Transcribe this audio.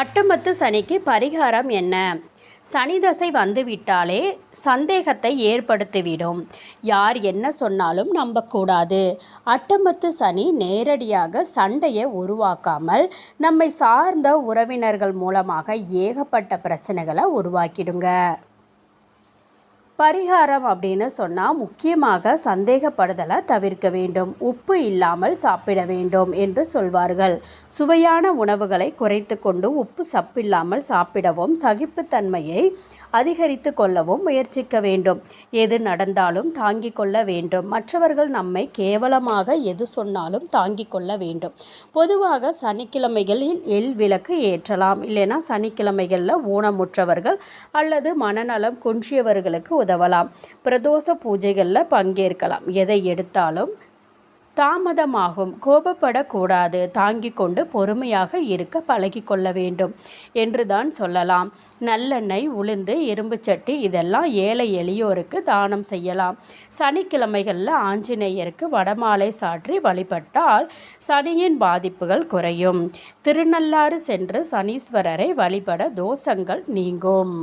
அட்டமத்து சனிக்கு பரிகாரம் என்ன? சனி தசை வந்துவிட்டாலே சந்தேகத்தை ஏற்படுத்திவிடும். யார் என்ன சொன்னாலும் நம்பக்கூடாது. அட்டமத்து சனி நேரடியாக சண்டையை உருவாக்காமல் நம்மை சார்ந்த உறவினர்கள் மூலமாக ஏகப்பட்ட பிரச்சனைகளை உருவாக்கிடுங்க. பரிகாரம் அப்படின்னு சொன்னால் முக்கியமாக சந்தேகப்படுதலை தவிர்க்க வேண்டும். உப்பு இல்லாமல் சாப்பிட வேண்டும் என்று சொல்வார்கள். சுவையான உணவுகளை குறைத்து கொண்டு உப்பு சப்பில்லாமல் சாப்பிடவும் சகிப்புத்தன்மையை அதிகரித்து கொள்ளவும் முயற்சிக்க வேண்டும். எது நடந்தாலும் தாங்கி கொள்ள வேண்டும். மற்றவர்கள் நம்மை கேவலமாக எது சொன்னாலும் தாங்கிக் கொள்ள வேண்டும். பொதுவாக சனிக்கிழமைகளில் எள் விளக்கு ஏற்றலாம். இல்லைன்னா சனிக்கிழமைகளில் ஊனமுற்றவர்கள் அல்லது மனநலம் குன்றியவர்களுக்கு உதவலாம். பிரதோஷ பூஜைகளில் பங்கேற்கலாம். எதை எடுத்தாலும் தாமதமாகும். கோபப்படக்கூடாது. தாங்கிக் கொண்டு பொறுமையாக இருக்க பழகி கொள்ள வேண்டும் என்று தான் சொல்லலாம். நல்லெண்ணெய் உளுந்து இரும்புச்சட்டி இதெல்லாம் ஏழை எளியோருக்கு தானம் செய்யலாம். சனிக்கிழமைகளில் ஆஞ்சநேயருக்கு வடமாலை சாற்றி வழிபட்டால் சனியின் பாதிப்புகள் குறையும். திருநள்ளாறு சென்று சனீஸ்வரரை வழிபட தோஷங்கள் நீங்கும்.